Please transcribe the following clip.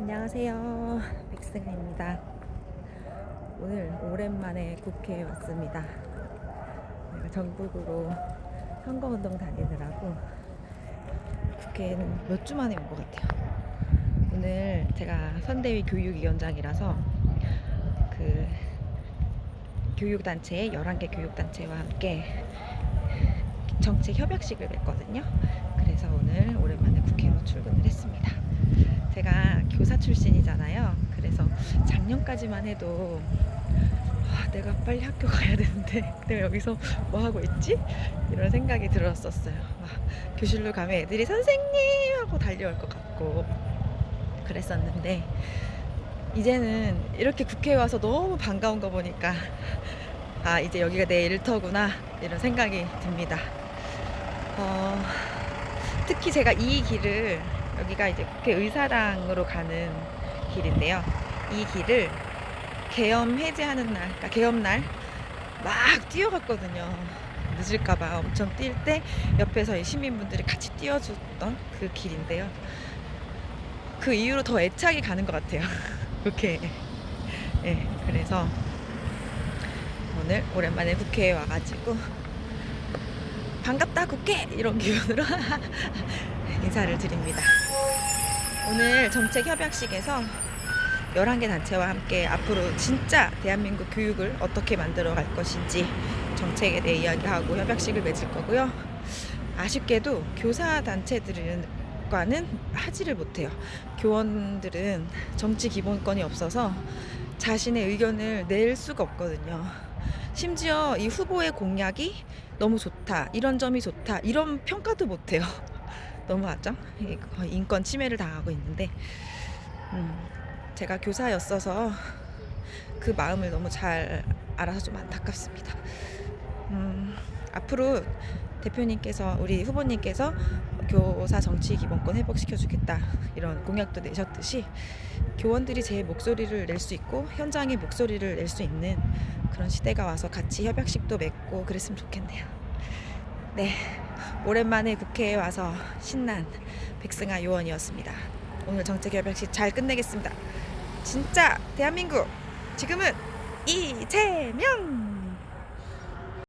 안녕하세요. 백승아입니다. 오늘 오랜만에 국회에 왔습니다. 전국으로 선거운동 다니느라고 국회에는 몇 주 만에 온 것 같아요. 오늘 제가 선대위 교육위원장이라서 그 교육단체, 11개 교육단체와 함께 정책 협약식을 냈거든요. 그래서 오늘 오랜만에 국회로 출근을 했습니다. 출신이잖아요. 그래서 작년까지만 해도 아, 내가 빨리 학교 가야 되는데 내가 여기서 뭐 하고 있지? 이런 생각이 들었었어요. 막 교실로 가면 애들이 선생님 하고 달려올 것 같고 그랬었는데 이제는 이렇게 국회에 와서 너무 반가운 거 보니까 아 이제 여기가 내 일터구나 이런 생각이 듭니다. 어, 특히 제가 이 길을 여기가 이제 국회 의사당으로 가는 길인데요. 이 길을 계엄 해제하는 날, 그러니까 계엄 날 막 뛰어갔거든요. 늦을까봐 엄청 뛸 때 옆에서 이 시민분들이 같이 뛰어줬던 그 길인데요. 그 이후로 더 애착이 가는 것 같아요. 국회에. 예, 그래서 오늘 오랜만에 국회에 와가지고 반갑다 국회 이런 기분으로 인사를 드립니다. 오늘 정책 협약식에서 11개 단체와 함께 앞으로 진짜 대한민국 교육을 어떻게 만들어 갈 것인지 정책에 대해 이야기하고 협약식을 맺을 거고요. 아쉽게도 교사 단체들과는 하지를 못해요. 교원들은 정치 기본권이 없어서 자신의 의견을 낼 수가 없거든요. 심지어 이 후보의 공약이 너무 좋다, 이런 점이 좋다, 이런 평가도 못해요. 너무하죠? 인권 침해를 당하고 있는데, 음, 제가 교사였어서 그 마음을 너무 잘 알아서 좀 안타깝습니다. 음, 앞으로 대표님께서 우리 후보님께서 교사 정치 기본권 회복시켜 주겠다 이런 공약도 내셨듯이 교원들이 제 목소리를 낼 수 있고 현장의 목소리를 낼 수 있는 그런 시대가 와서 같이 협약식도 맺고 그랬으면 좋겠네요. 네, 오랜만에 국회에 와서 신난 백승아 요원이었습니다. 오늘 정책 협약식 잘 끝내겠습니다. 진짜 대한민국 지금은 이재명!